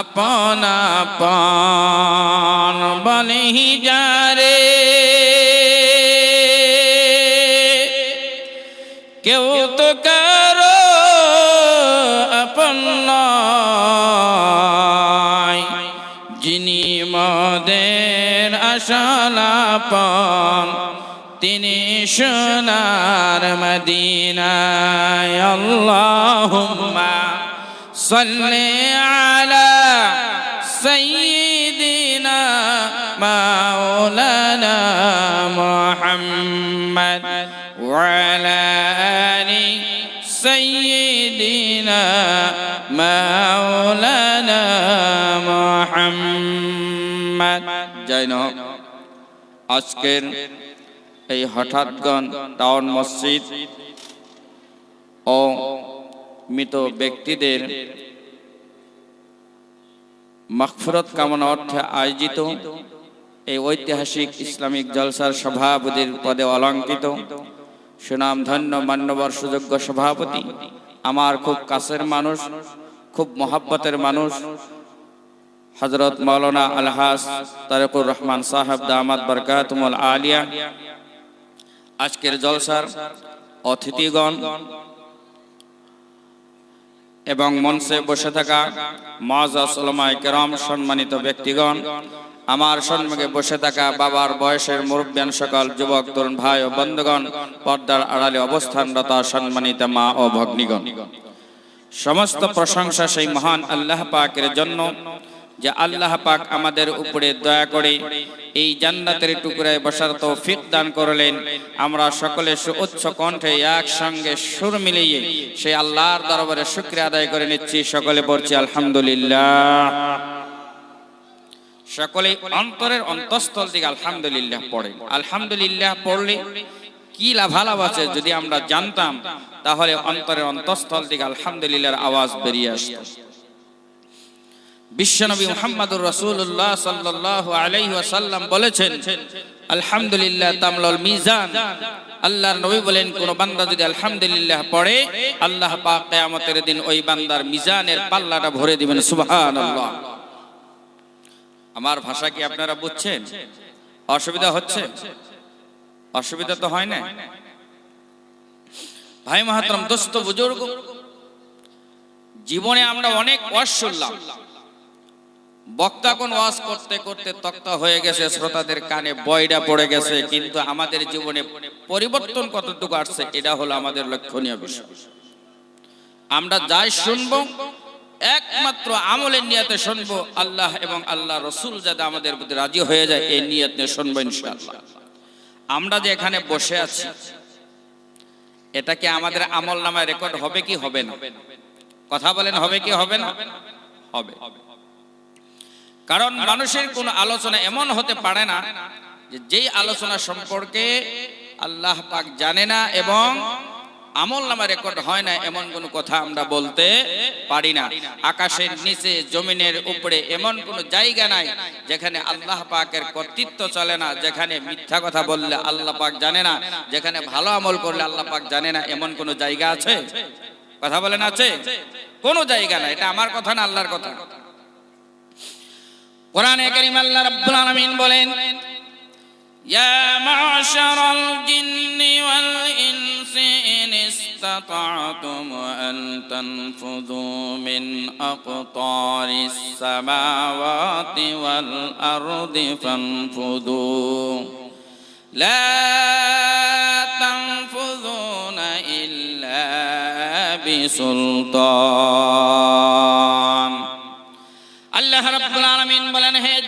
আপন আপন বলি যারে। কেউ তো কারও আপন যিনি মদের আসলাপন তিনি সোনার মদিনায়। আল্লাহুম্মা সাল্লি আলা মুহাম্মদ ওয়া আলা আলি সাইয়্যিদিনা মাওলানা মুহাম্মদ জয় হোক আজকের এই হঠাৎগণ টাউন মসজিদ ও মৃত ব্যক্তিদের মাগফিরত কামনা অর্থে আয়োজিত এই ঐতিহাসিক ইসলামিক জলসার সভাপতির পদে অলঙ্কিত সুনাম ধন্য মান্যবর সুযোগ্য সভাপতি, আমার খুব কাছের মানুষ, খুব মহাব্বতের মানুষ হজরত মৌলানা আলহাস তারেকুর রহমান সাহেব দামাদ বরকাতমুল আলিয়া। আজকের জলসার অতিথিগণ এবং মঞ্চে বসে থাকা মজাসলমায় কেরম সম্মানিত ব্যক্তিগণ, আমার সন্মুখে বসে থাকা বাবার বয়সের মুরব্বান সকল যুবক, তরুণ ভাই ও বন্ধুগণ, পর্দার আড়ালে অবস্থানরত সম্মানিত মা ও ভগ্নিগণ। সমস্ত প্রশংসা সেই মহান আল্লাহ পাকের জন্য যে আল্লাহ পাক আমাদের উপরে দয়া করে এই জান্নাতের টুকরায় বসার তৌফিক দান করলেন। আমরা সকলে সুউচ্চ কণ্ঠে একসঙ্গে সুর মিলিয়ে সেই আল্লাহর দরবারে শুক্রিয়া আদায় করে নিচ্ছি। সকলে পড়ছি, আলহামদুলিল্লাহ। সকলে অন্তরের অন্তঃস্থল দিকে আলহামদুলিল্লাহ পড়ে। আলহামদুলিল্লাহ পড়লে কি লাভালাভ আছে যদি আমরা জানতাম, তাহলে অন্তরের অন্তঃস্থল দিকে আলহামদুলিল্লাহর আওয়াজ বেরিয়ে আসতো। বিশ্বনবী মুহাম্মদুর রাসূলুল্লাহ সাল্লাল্লাহু আলাইহি ওয়াসাল্লাম বলেছেন, আলহামদুলিল্লাহ তামলাল মিজান। আল্লাহর নবী বলেন, কোন বান্দা যদি আলহামদুলিল্লাহ পড়ে, আল্লাহ পাক কিয়ামতের দিন ওই বান্দার মিজানের পাল্লাটা ভরে দিবেন, সুবহানাল্লাহ। আমার ভাষা কি আপনারা বুঝছেন? অসুবিধা হচ্ছে? অসুবিধা তো হয় না। ভাই মাহাতরম, দোস্ত বুজুর্গ, জীবনে আমরা অনেক শুনলাম। বক্তা কোন ওয়াজ করতে করতে তক্তা হয়ে গেছে, শ্রোতাদের কানে বয়ডা পড়ে গেছে, কিন্তু আমাদের জীবনে পরিবর্তন কতটুকু আসছে, এটা হলো আমাদের লক্ষণীয় বিষয়। আমরা যাই শুনব, একমাত্র আমলের নিয়তে শুনব, আল্লাহ এবং আল্লাহ রসুল যাতে আমাদের প্রতি রাজি হয়ে যায়, এই নিয়ত নিয়ে শুনব ইনশাআল্লাহ। আমরা যে এখানে বসে আছি, এটা কি আমাদের আমল নামায় রেকর্ড হবে কি হবে না? কথা বলেন হবে কি হবে না? হবে হবে। কারণ মানুষের কোন আলোচনা এমন হতে পারে না যে যেই আলোচনা সম্পর্কে আল্লাহ পাক জানে না এবং আমল নামা রেকর্ড হয় না এমন কোন কথা আমরা বলতে পারি না। আকাশের নিচে, জমিনের উপরে এমন কোন জায়গা নাই যেখানে আল্লাহ পাকের কর্তৃত্ব চলে না, যেখানে মিথ্যা কথা বললে আল্লাহ পাক জানে না, যেখানে ভালো আমল করলে আল্লাহ পাক জানে না, এমন কোন জায়গা আছে? কথা বলেন আছে? কোন জায়গা না এটা আমার কথা না, আল্লাহর কথা। কোরআনে কারীম আল্লাহ রাব্বুল আলামিন বলেন ইয়া মা'শারাল জিন্নি ওয়াল ইনসি ইন ইসতাতা'তুম আন তানফুযু মিন আকতারিস সামাওয়াতি ওয়াল আরদি ফানফুযু লা তানফুযুনা ইল্লা বিসুলতান আল্লাহ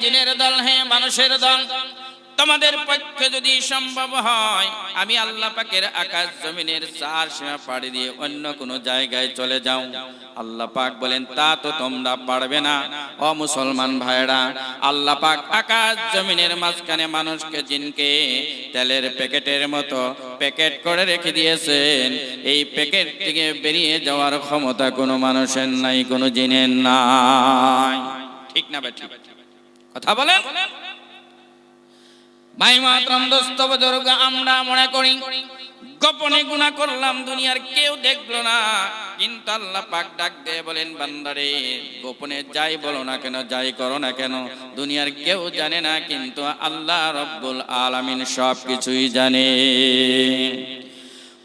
জিনের দল হে, মানুষের দল। তোমাদের পক্ষে যদি সম্ভব হয়, আমি আল্লাহ পাকের আকাশ জমিনের চার সীমা পাড়ি দিয়ে অন্য কোন জায়গায় চলে যাও। আল্লাহ পাক বলেন, তা তো তোমরা পারবে না। ও মুসলমান ভাইরা আল্লাহ পাক আকাশ জমিনের মাঝখানে মানুষকে জিনকে তেলের প্যাকেটের মতো প্যাকেট করে রেখে দিয়েছেন। এই প্যাকেট থেকে বেরিয়ে যাওয়ার ক্ষমতা কোনো মানুষের নাই, কোনো জিনের নাই। ঠিক না বেঠিক কথা বলেন। ভাই মাতরম দোস্ত আমরা মনে করি গোপনে গুণা করলাম, দুনিয়ার কেউ দেখল না। কিন্তু আল্লাহ পাক ডাক দিয়ে বলেন, বান্দারে, গোপনে যাই বলো না কেন, যাই করো না কেন, দুনিয়ার কেউ জানে না, কিন্তু আল্লাহ রব্বুল আলামিন সব কিছুই জানে।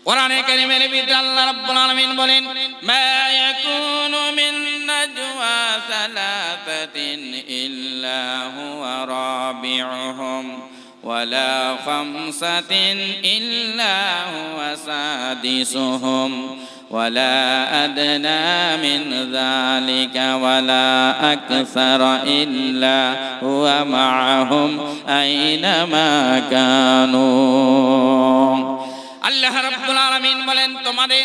কোরআনে কারিমের ভিতরে আল্লাহ রাব্বুল আলামিন বলেন মা ইয়াকুনু মিন নাজওয়া সালাতাতিন ইল্লা হুয়া রাবিউহুম ولا خمسة إلا هو سادسهم ولا أدنى من ذلك ولا أكثر إلا هو معهم أينما كانوا আল্লাহ রাব্বুল আলামিন বলেন, তোমাদের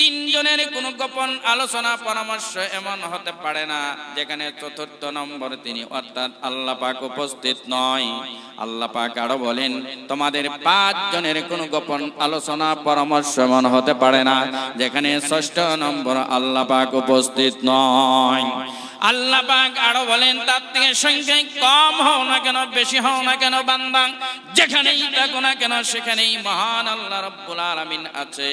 তিনজনের কোনো গোপন আলোচনা, পরামর্শ এমন হতে পারে না, যেখানে চতুর্থ নম্বর তিনি অর্থাৎ আল্লাহ পাক উপস্থিত নয়। আল্লাহ পাক আরও বলেন, তোমাদের পাঁচ জনের কোনো গোপন আলোচনা, পরামর্শ এমন হতে পারে না, যেখানে ষষ্ঠ নম্বর আল্লাহ পাক উপস্থিত নয়। আল্লাহ পাক আরও বলেন, তার থেকে সংখ্যায় কম হও না কেন, বেশি হও না কেন বান্দা? যেখানেই থাকো না কেন, সেখানেই মহান আল্লাহ রব্বুল আলামিন আছে।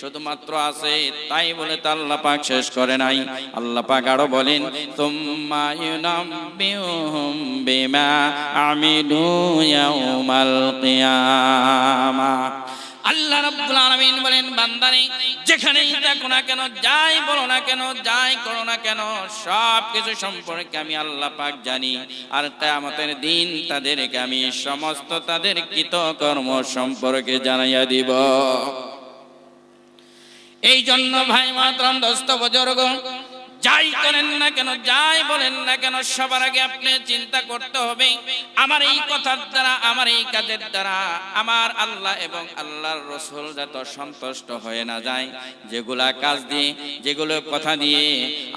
শুধুমাত্র আছে, তাই বলে তো আল্লাহ পাক শেষ করে নাই। আল্লাহ পাক আরও বলেন তুম্মা ইউনাব্বিউহুম বিমা আমিলু ইয়াউমাল কিয়ামা। আল্লাহ রাব্বুল আলামিন বলেন, বান্দারে, যেখানেই থাকো না কেন, যাই বলো না কেন, যাই করো না কেন সব কিছু সম্পর্কে আমি আল্লাহ পাক জানি। আর কিয়ামতের দিন তাদেরকে আমি সমস্ত তাদের কৃতকর্ম সম্পর্কে জানাইয়া দিব। এই জন্য ভাই মাতরম দোস্ত, বুজুর্গ যাই করেন না কেন, যাই বলেন না কেন, সবার আগে আপনি চিন্তা করতে হবে, আমার এই কথার দ্বারা, আমার এই কাজের দ্বারা, আমার আল্লাহ এবং আল্লাহর রসুল যত সন্তুষ্ট হয়ে না যায়, যেগুলা কাজ দিয়ে, যেগুলো কথা দিয়ে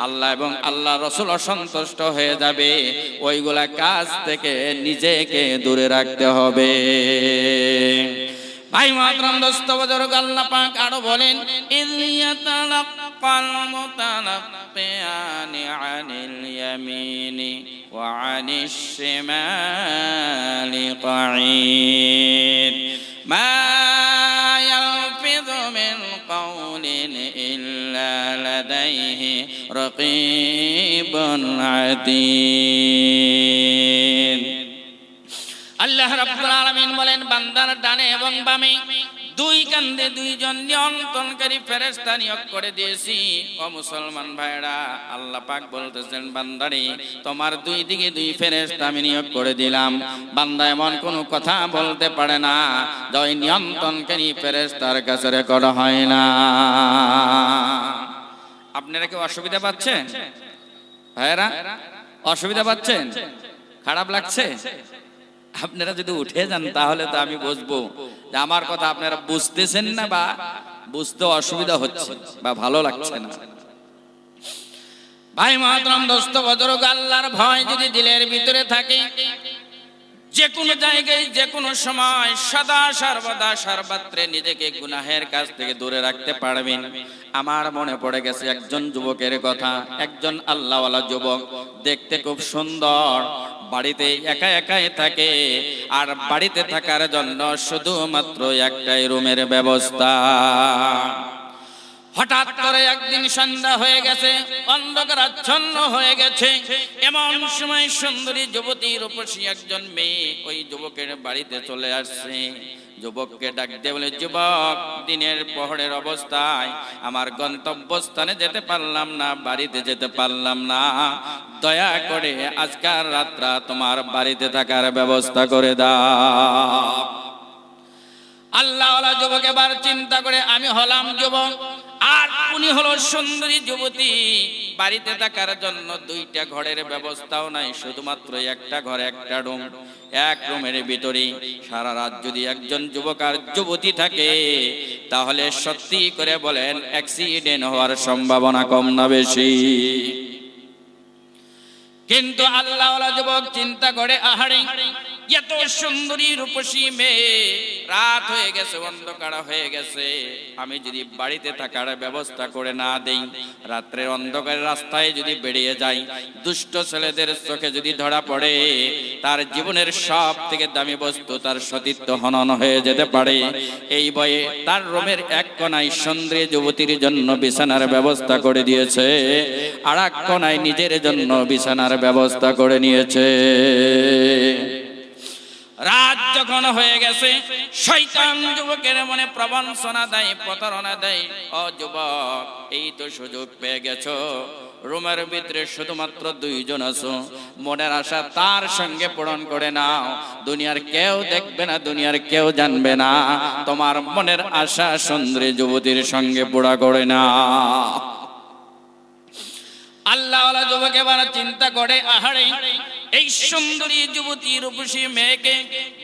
আল্লাহ এবং আল্লাহ রসুল অসন্তুষ্ট হয়ে যাবে, ওইগুলা কাজ থেকে নিজেকে দূরে রাখতে হবে। ভাই মাতরম দোস্ত বুজুর্গ পাক আরও বলেন ইলিয়াতালাক্কাল মুতালাক্কিয়ানি আনিল ইয়ামিনি ওয়া আনিশ শিমালি قعيد ما يلفظ من قول إلا لديه رقيب عتيد আল্লাহ রাব্বুল আলামিন বলেন বান্দার ডানে এবং বামে দুই কান্দে দুইজন নিয়ন্ত্রণকারী ফেরেশতা নিয়োগ করে দিয়েছি। ও মুসলমান ভাইরা আল্লাহ পাক বলতেছেন, বান্দারে, তোমার দুই দিকে দুই ফেরেশতা আমি নিয়োগ করে দিলাম। বান্দা এমন কোনো কথা বলতে পারে না জয় নিয়ন্ত্রণকারী ফেরেস্তার কাছে রেকর্ড হয় না। আপনারা কি অসুবিধা পাচ্ছেন? ভাইরা অসুবিধা পাচ্ছেন? খারাপ লাগছে? আপনারা যদি উঠে যান, তাহলে তো আমি বুঝব। যে আমার কথা আপনারা বুঝতেছেন না বা বুঝতে অসুবিধা হচ্ছে বা ভালো লাগছে না। ভাই মহাতরম দোস্ত, বদরগ আল্লাহর ভয় যদি দিলের ভিতরে থাকে যে কোনো জায়গায় যে কোনো সময় সদা সর্বদা সর্বত্রে নিজেকে গুনাহের কাছ থেকে দূরে রাখতে পারবেন। আমার মনে পড়ে গেছে একজন যুবকের কথা, একজন আল্লাহওয়ালা যুবক, দেখতে খুব সুন্দর। বাড়িতে একা একাই থাকে। আর বাড়িতে থাকার জন্য শুধুমাত্র একটাই রুমের ব্যবস্থা। হঠাৎ করে একদিন সন্ধ্যা হয়ে গেছে, অন্ধকারাচ্ছন্ন হয়ে গেছে। এমন সময় সুন্দরী যুবতী রূপসী একজন মেয়ে ওই যুবকের বাড়িতে চলে আসছে। যুবককে ডাক দিয়ে বলে, যুবক, দিনের পহরের অবস্থায় আমার গন্তব্যস্থানে যেতে পারলাম না, বাড়িতে যেতে পারলাম না। দয়া করে আজকাল রাত্রা তোমার বাড়িতে থাকার ব্যবস্থা করে দাও। আল্লাহ যুবক এবার চিন্তা করে, আমি হলাম যুবক, আর উনি হলো সুন্দরী যুবতী। বাড়িতে থাকার জন্য দুইটা ঘরের ব্যবস্থাও নাই, শুধুমাত্র একটা ঘর, একটা রুম। এক রুমের ভিতরে সারা রাত যদি একজন যুবক আর যুবতী থাকে, তাহলে সত্যি করে বলেন অ্যাক্সিডেন্ট হওয়ার সম্ভাবনা কম না বেশি। কিন্তু আল্লাহওয়ালা যুবক চিন্তা করে, আহারে এত সুন্দরী রূপসী মেয়ে। রাত হয়ে গেছে, অন্ধকার হয়ে গেছে। আমি যদি বাড়িতে থাকার ব্যবস্থা করে না দেই, রাত্রের অন্ধকারের রাস্তায় যদি বেরিয়ে যাই, দুষ্ট ছেলেদের চোখে যদি ধরা পড়ে, তার জীবনের সব থেকে দামি বস্তু তার সতীত্ব হনন হয়ে যেতে পারে। এই বয়ে তার রোমের এক কোনায় সুন্দরী যুবতীর জন্য বিছানার ব্যবস্থা করে দিয়েছে, আর এক কোনায় নিজের জন্য বিছানার ব্যবস্থা করে নিয়েছে। রাত যখন হয়ে গেছে, শয়তান যুবকের মনে প্রবঞ্চনা দেয়, প্রতারণা দেয়। ও যুবক, এই তো সুযোগ পেয়ে গেছো। রুমের ভিতরে শুধুমাত্র দুইজন আছো। মনের আশা তার সঙ্গে পূরণ করে নাও। দুনিয়ার কেউ দেখবে না, দুনিয়ার কেউ জানবে না। তোমার মনের আশা সুন্দরী যুবতীর সঙ্গে পুরা করে না আল্লাহ যুবক এবার চিন্তা করে, আহারে, এই সুন্দরী যুবতী রূপসী মেয়েকে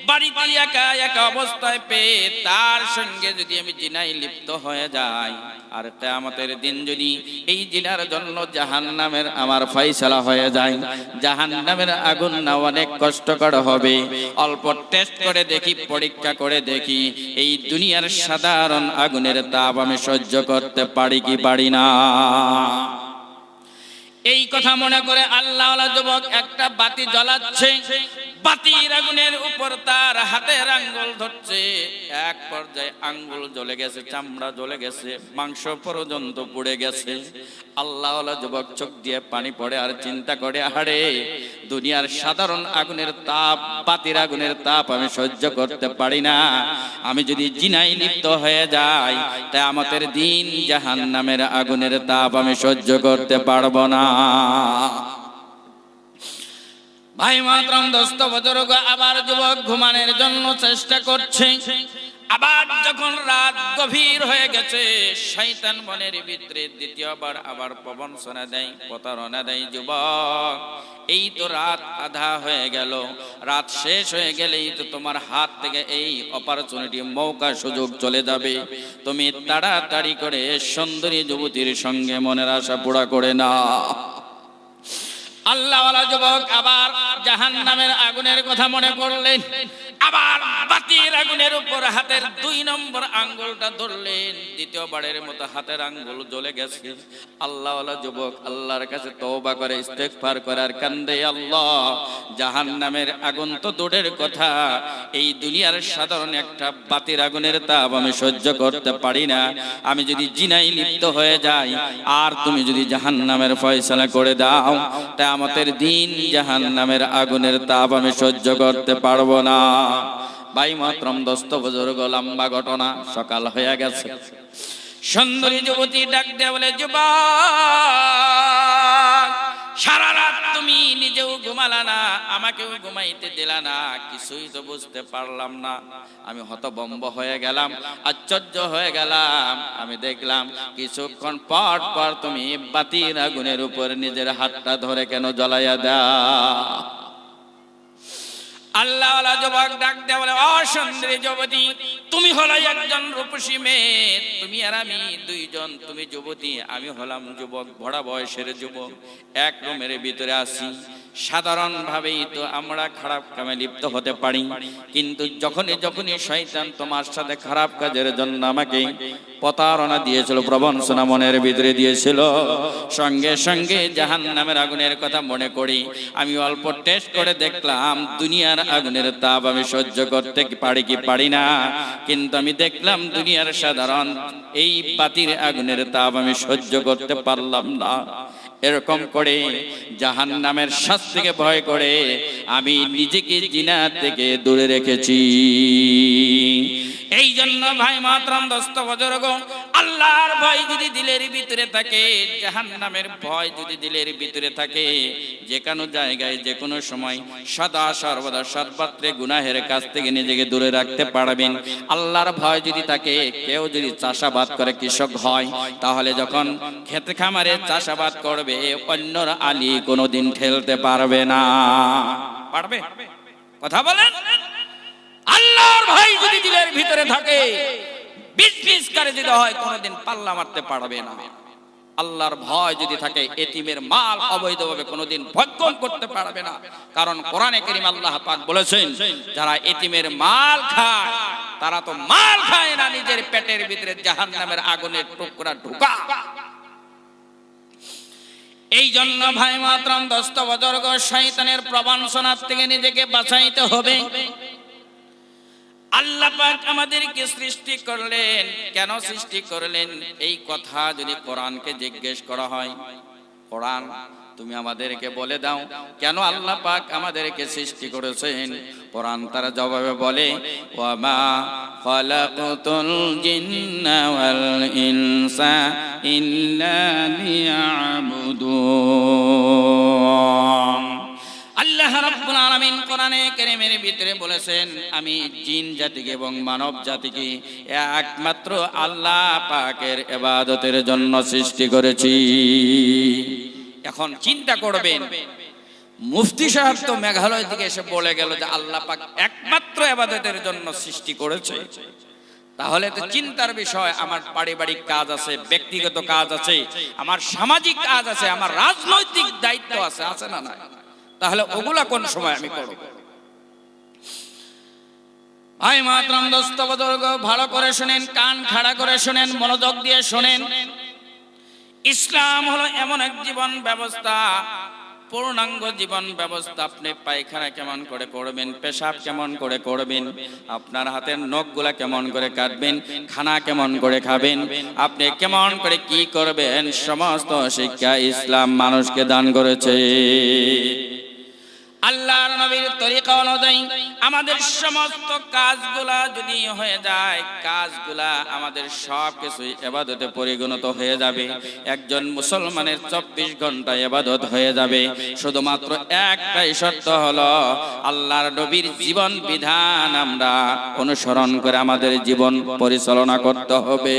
বাড়িতে একা একা অবস্থায় পেয়ে তার সঙ্গে যদি আমি জিনাই লিপ্ত হয়ে যাই, আর কেয়ামতের দিন যদি এই জিনার জন্য জাহান নামের আমার ফয়সালা হয়ে যায় জাহান নামের আগুন না অনেক কষ্টকর হবে। অল্প টেস্ট করে দেখি, পরীক্ষা করে দেখি, এই দুনিয়ার সাধারণ আগুনের তাপ আমি সহ্য করতে পারি কি পারি না। এই কথা মনে করে আল্লাহ যুবক একটা বাতি জ্বলাচ্ছে। বাতির আগুনের উপর তার হাতের আঙ্গুল ধরছে। এক পর্যায়ে আঙ্গুল জ্বলে গেছে, চামড়া জ্বলে গেছে, মাংস পর্যন্ত পুড়ে গেছে। আল্লাহ যুবক চোখ দিয়ে পানি পড়ে আর চিন্তা করে, আহারে, দুনিয়ার সাধারণ আগুনের তাপ, বাতির আগুনের তাপ আমি সহ্য করতে পারি না। আমি যদি জিনাই লিপ্ত হয়ে যাই তাই আমাদের দিন জাহান নামের আগুনের তাপ আমি সহ্য করতে পারব না। ভাই মাতরম দোস্ত বছর আবার যুবক ঘুমানোর জন্য চেষ্টা করছে। আবার যখন রাত গভীর হয়ে গেছে, শয়তান মনের ভিতরে দ্বিতীয়বার আবার প্রবঞ্চনা দেয়, প্রতারণা দেয় যুবক। এই তো রাত আধা হয়ে গেল। রাত শেষ হয়ে গেলেই তো তোমার হাত থেকে এই অপরচুনিটি মৌকা সুযোগ চলে যাবে। তুমি তাড়াতাড়ি করে সুন্দরী যুবতীর সঙ্গে মনের আশা পুরা করে না আল্লাহওয়ালা যুবক আবার জাহান নামের আগুনের কথা মনে করলেন। বাতির আগুনের উপর হাতের দুই নম্বর আঙ্গুলটা ধরলেন। দ্বিতীয়বারের মতো হাতের আঙ্গুল জ্বলে গেছে। আল্লাহওয়ালা যুবক, আল্লাহর কাছে তওবা করে, ইস্তেগফার করে আর কান্দে আল্লাহ জাহান নামের আগুন তো দূরের কথা। এই দুনিয়ার সাধারণ একটা বাতির আগুনের তাপ আমি সহ্য করতে পারি না। আমি যদি জিনাই লিপ্ত হয়ে যাই, আর তুমি যদি জাহান নামের ফয়সালা করে দাও তা আমাদের দিন জাহান নামের আগুনের তাপ আমি সহ্য করতে পারব না। ভাই মাত্রম দস্ত বুজুর্গ, লম্বা ঘটনা, সকাল হয়ে গেছে। সুন্দরী যুবতী ডাক দেয়া বলে, যুবক, সারা রাত তুমি নিজেও ঘুমালা না, আমাকেও ঘুমাইতে দিলা না, কিছুই তো বুঝতে পারলাম না। আমি হতবম্ব হয়ে গেলাম, আশ্চর্য হয়ে গেলাম। আমি দেখলাম, কিছুক্ষণ পর পর তুমি বাতির আগুনের উপর নিজের হাতটা ধরে কেন জ্বলাইয়া দাও? আল্লাহ যুবক ডাক দেওয়া বলে অসন্দ্রে যুবতী, তুমি হলো একজন রূপসী মেয়ে, তুমি আর আমি দুইজন, তুমি যুবতী, আমি হলাম যুবক ভরা বয়সের যুবক, এক রুমের ভিতরে আসি সাধারণ ভাবেই তো আমরা খারাপ কামে লিপ্ত হতে পারি। কিন্তু যখনই যখনই শয়তান তোমার সাথে খারাপ কাজের জন্য আমাকে প্রতারণা দিয়েছিল, প্রবঞ্চনা মনের ভিতরে দিয়েছিল, সঙ্গে সঙ্গে জাহান নামের আগুনের কথা মনে করি। আমি অল্প টেস্ট করে দেখলাম, দুনিয়ার আগুনের তাপ আমি সহ্য করতে পারি কি পারি না। কিন্তু আমি দেখলাম, দুনিয়ার সাধারণ এই বাতির আগুনের তাপ আমি সহ্য করতে পারলাম না। এরকম করে জাহান নামের শ্বাস থেকে ভয় করে আমি নিজেকে জিনা থেকে দূরে রেখেছি। এই জন্য ভাই মাতরাম, দস্ত, বজরগ আল্লাহর ভয় যদি দিলের ভিতরে থাকে জাহান নামের ভয় যদি দিলের ভিতরে থাকে যে কোনো জায়গায় যে কোনো সময় সদা সর্বদা সর্বত্রে গুনাহের কাছ থেকে নিজেকে দূরে রাখতে পারবেন। আল্লাহর ভয় যদি থাকে, কেউ যদি চাষাবাদ করে কৃষক হয়, তাহলে যখন খেতে খামারে চাষাবাদ করবে, অন্যরা আলী কোনোদিন ঠেলতে পারবে না। পারবে? কথা বলেন? আল্লাহর ভয় যদি দিলের ভিতরে থাকে বিজনেস করে যদি হয়, কোনোদিন পাল্লা মারতে পারবে না। আল্লাহর ভয় যদি থাকে, এতিমের মাল অবৈধভাবে কোনোদিন ভক্ষণ করতে পারবে না। কারণ কোরআনে করিম আল্লাহ পাক বলেছেন, যারা এতিমের মাল খায়, তারা তো মাল খায় না, নিজের পেটের ভিতরে জাহান্নামের আগুনের টুকরা ঢুকা। এই জন্য ভাই মাত্রাম, দস্ত বজর্গ, শয়তানের প্রবঞ্চনার থেকে নিজেকে বাঁচাইতে হবে। আল্লাহ পাক আমাদেরকে সৃষ্টি করলেন। কেন সৃষ্টি করলেন? এই কথা যদি কোরআনকে জিজ্ঞেস করা হয়, কোরআন, তুমি আমাদেরকে বলে দাও, কেন আল্লাহ পাক আমাদেরকে সৃষ্টি করেছেন? কোরআন তারা জবাবে বলে ওয়াল ইনসা ইল্লা বলেছেন, আমি জিন জাতিকে এবং মানব জাতিকে একমাত্র আল্লাহ পাকের ইবাদতের জন্য সৃষ্টি করেছি। এখন চিন্তা করবেন, মুফতি সাহেব তো মেঘালয় থেকে এসে বলে গেল যে আল্লাহ পাক একমাত্র ইবাদতের জন্য সৃষ্টি করেছে। তাহলে তো চিন্তার বিষয়, আমার পারিবারিক কাজ আছে, ব্যক্তিগত কাজ আছে, আমার সামাজিক কাজ আছে, আমার রাজনৈতিক দায়িত্ব আছে আছে না না তাহলে ওগুলা কোন সময় আমি করব? আই মাতরম দোস্ত বদর্গ ভালো করে শুনেন, কান খাড়া করে শুনেন, মনোযোগ দিয়ে শুনেন। ইসলাম হলো এমন এক জীবন ব্যবস্থা, পূর্ণাঙ্গ জীবন ব্যবস্থা। আপনি পায়খানা কেমন করে করবেন, পেশাব কেমন করে করবেন, আপনার হাতের নখগুলা কেমন করে কাটবেন, খানা কেমন করে খাবেন, আপনি কেমন করে কি করবেন, সমস্ত শিক্ষা ইসলাম মানুষকে দান করেছে। আল্লাহর নবীর তরিকা অনুযায়ী আমাদের সমস্ত কাজগুলা যদি হয়ে যায়, কাজগুলা আমাদের সব কিছু এবাদতে পরিগণিত হয়ে যাবে। একজন মুসলমানের চব্বিশ ঘণ্টা এবাদত হয়ে যাবে। শুধুমাত্র একটাই শর্ত হলো, আল্লাহর নবীর জীবন বিধান আমরা অনুসরণ করে আমাদের জীবন পরিচালনা করতে হবে।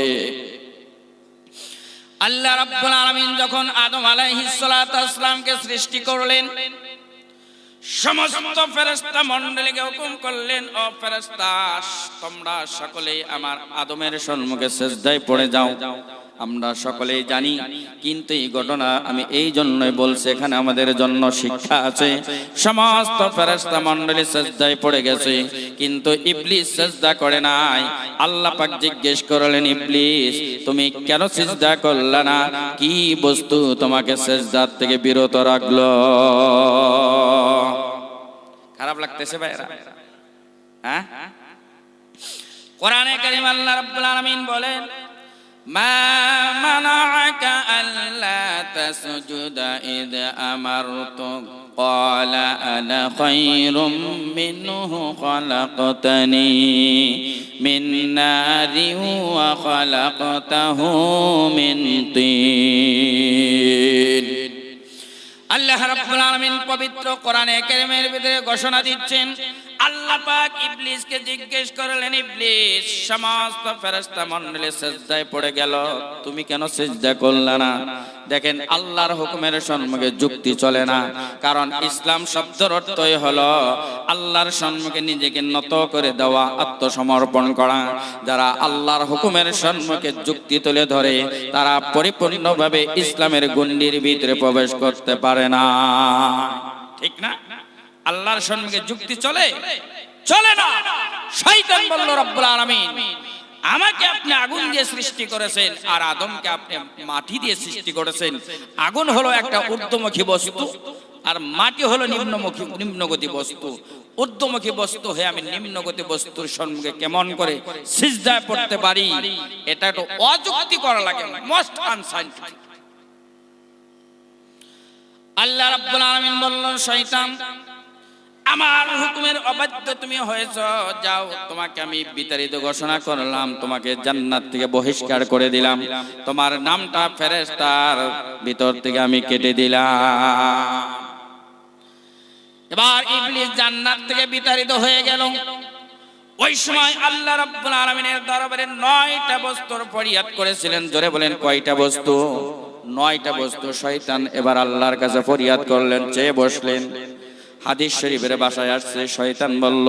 আল্লাহ রাব্বুল আলামিন যখন আদম আলাইহিস সালাতু সৃষ্টি করলেন সমস্ত ফেরেস্তা মন্ডলীকে হুকুম করলেন, ও ফেরেস্তা তোমরা সকলেই আমার আদমের সম্মুখে সেজদায় পড়ে যাও। আমরা সকলেই জানি, কিন্তু এই ঘটনা আমি এই জন্যই বলছি, এখানে আমাদের জন্য শিক্ষা আছে। সমস্ত ফেরেস্তা মন্ডলী সেজদায় পড়ে গেছে, কিন্তু ইবলিস সেজদা করে নাই। আল্লাহ পাক জিজ্ঞেস করলেন, ইবলিস, তুমি কেন সেজদা করলে না? কি বস্তু তোমাকে সেজদার থেকে বিরত রাখল? খারাপ লাগতেছে ভাইরা হ্যাঁ কোরআনে কারীম আল্লাহ রাব্বুল আলামিন বলেন মা মানাআকা আল্লা তাসজুদা ইদ আমারতু قال أنا خير منه خلقتني من نار وخلقته من طين আল্লাহ রাব্বুল আলামিন পবিত্র কোরআনে কারীমের ভিতরে ঘোষণা দিচ্ছেন, আল্লাহ পাক ইবলিসকে জিজ্ঞেস করলেন, ইবলিস, সমস্ত ফেরেশতা মণ্ডলী সিজদায় পড়ে গেল, তুমি কেন সিজদা করলে না? দেখেন, আল্লাহর হুকুমের সম্মুখে যুক্তি চলে না, কারণ ইসলাম শব্দের অর্থই হলো আল্লাহর সম্মুখে নিজেকে নত করে দেওয়া, আত্মসমর্পণ করা। যারা আল্লাহর হুকুমের সম্মুখে যুক্তি তুলে ধরে, তারা পরিপূর্ণভাবে ইসলামের গণ্ডির ভিতরে প্রবেশ করতে পারে। না। ঠিক না? আল্লাহর সম্মুখে যুক্তি চলে? চলে না। শয়তান বলল, রব্বুল আলামিন, আমাকে আপনি আগুন দিয়ে সৃষ্টি করেছেন আর আদমকে আপনি মাটি দিয়ে সৃষ্টি করেছেন। আগুন হলো একটা ঊর্ধ্বমুখী বস্তু আর মাটি হলো নিম্নমুখী, নিম্নগতি বস্তু। ঊর্ধ্বমুখী বস্তু হয়ে আমি নিম্নগতি বস্তুর সম্মুখে কেমন করে সিজদায় পড়তে পারি? এটা একটু অযুক্তি করা লাগে। মোস্ট আনসাইন্টিফিক আল্লাহ রাব্বুল আলামিন বললেন শয়তান, আমার হুকুমের অবাধ্য তুমি হয়েছ। যাও, তোমাকে আমি বিতাড়িত ঘোষণা করলাম, তোমাকে জান্নাত থেকে বহিষ্কার করে দিলাম। তোমার নামটা ফেরেশতার ভিতর থেকে আমি কেটে দিলাম। এবার ইবলিস জান্নাত থেকে বিতাড়িত হয়ে গেল। ওই সময় আল্লাহ রাব্বুল আলামিনের দরবারে নয়টা বস্তুর ফরিয়াদ করেছিলেন। জোরে বলেন, কয়টা বস্তু? নয়টা বস্তু শয়তান এবার আল্লাহর কাছে ফরিয়াদ করলেন, চেয়ে বসলেন। হাদিস শরীফের বাসায় আসছে, শয়তান বলল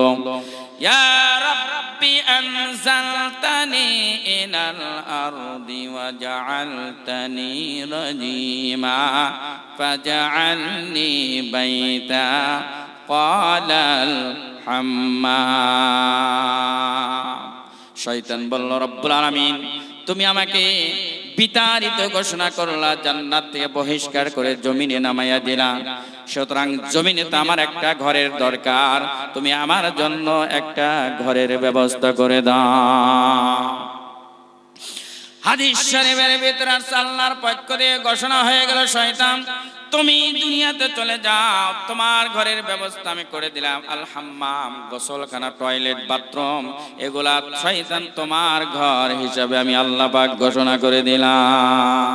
শৈতান শয়তান বলল, রব্বুল আলামিন, তুমি আমাকে বিতাড়িত ঘোষণা করলা, জান্নাত থেকে বহিষ্কার করে জমিনে নামাইয়া দিলা। সুতরাং জমিনে তো আমার একটা ঘরের দরকার, তুমি আমার জন্য একটা ঘরের ব্যবস্থা করে দাও। হাদিস শরীফের ভিতরে আল্লাহর পক্ষ দিয়ে ঘোষণা হয়ে গেল, শয়তান, তুমি দুনিয়াতে চলে যাও। তোমার ঘরের ব্যবস্থা আমি করে দিলাম। আল হাম্মাম, গোসলখানা, টয়লেট, বাথরুম, এগুলা শয়তান তোমার ঘর হিসাবে আমি আল্লাহ পাক ঘোষণা করে দিলাম।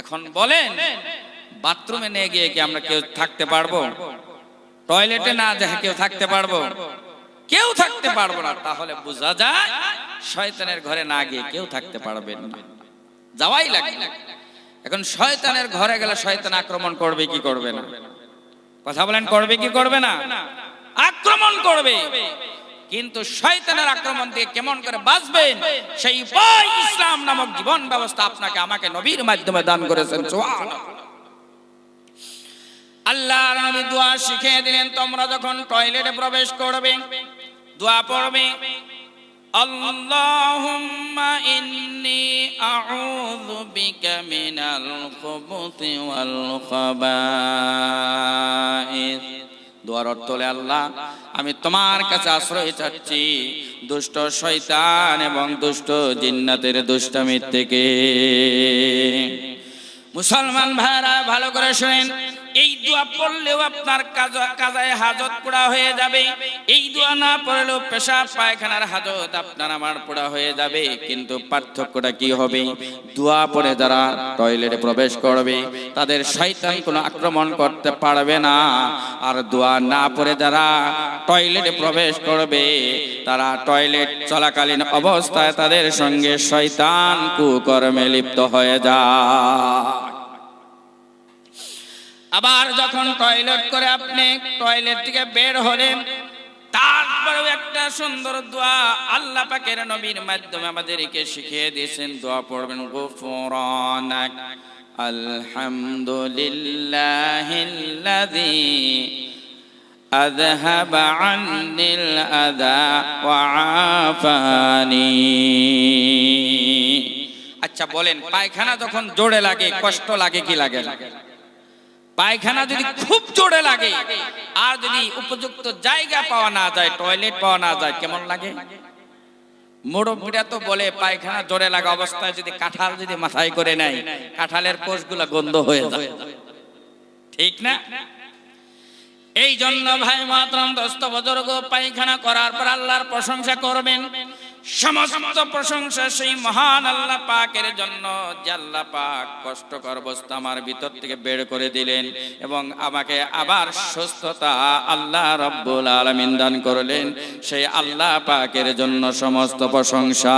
এখন বলেন, বাথরুমে নিয়ে গিয়ে কি আমরা কেউ থাকতে পারব? টয়লেটে না দেখে কেউ থাকতে পারব? কেউ থাকতে পারব না, তাহলে বোঝা যায় শয়তানের ঘরে না গিয়ে কেউ থাকতে পারবেন না। যাওয়াই লাগে এখন শয়তানের ঘরে গেলে শয়তান আক্রমণ করবে, কি করবে না? কথা বলেন, করবে, কি করবে না? আক্রমণ করবে। কিন্তু শয়তানের আক্রমণ থেকে কেমন করে বাঁচবেন, সেই উপায় ইসলাম নামক জীবন ব্যবস্থা আপনাকে, আমাকে নবীর মাধ্যমে দান করেছেন। আল্লাহ নবী দোয়া শিখিয়ে দিলেন, তোমরা যখন টয়লেটে প্রবেশ করবে, দোয়া পড়বে اللهم إني أعوذ بك من الخبث والخبائث দোয়ার অর্থ হলে আল্লাহ আমি তোমার কাছে আশ্রয় চাচ্ছি দুষ্ট শয়তান এবং দুষ্ট জিন্নাতের দুষ্টামির থেকে মুসলমান ভাইরা ভালো করে শুনেন এই দোয়া পড়লেও আপনার কাজ- কাজায় হাজত পোড়া হয়ে যাবে। এই দোয়া না পড়লেও পেশাব, পায়খানার হাজত আপনার আমার পোড়া হয়ে যাবে। কিন্তু পার্থক্যটা কি হবে? দোয়া পড়ে যারা টয়লেটে প্রবেশ করবে, তাদের শয়তান কোনো আক্রমণ করতে পারবে না। আর দোয়া না পড়ে যারা টয়লেটে প্রবেশ করবে, তারা টয়লেট চলাকালীন অবস্থায় তাদের সঙ্গে শয়তান কুকর্মে লিপ্ত হয়ে যায়। আবার যখন টয়লেট করে আপনি টয়লেট থেকে বের হলেন তারপরেও একটা সুন্দর দোয়া আল্লাহ পাকের নবীর মাধ্যমে আমাদেরকে শিখিয়ে দিয়েছেন দোয়া পড়বেন গুফরানাক আলহামদুলিল্লাহিল্লাযী أذهب عني الأذى وعافاني আচ্ছা বলেন পায়খানা যখন জোরে লাগে কষ্ট লাগে কি লাগে পায়খানা যদি খুব জোরে লাগে, আর যদি উপযুক্ত জায়গা পাওয়া না যায়, টয়লেট পাওয়া না যায়, কেমন লাগে? মুরব্বীরা তো বলে, পায়খানা জোরে লাগা অবস্থায় যদি কাঁঠাল যদি মাথায় করে নেয়, কাঁঠালের কোষগুলো গন্ধ হয়ে যায়। ঠিক না? এই জন্য ভাই মাতরম দস্ত বজর্গ, পায়খানা করার পর আল্লাহর প্রশংসা করবেন। সমস্ত প্রশংসা সেই মহান আল্লাহ পাকের জন্য যে আল্লাহ পাক কষ্টকর অবস্থা আমার ভিতর থেকে বের করে দিলেন এবং আমাকে আবার সুস্থতা আল্লাহ রব্বুল আলমিন দান করলেন। সেই আল্লাহ পাকের জন্য সমস্ত প্রশংসা।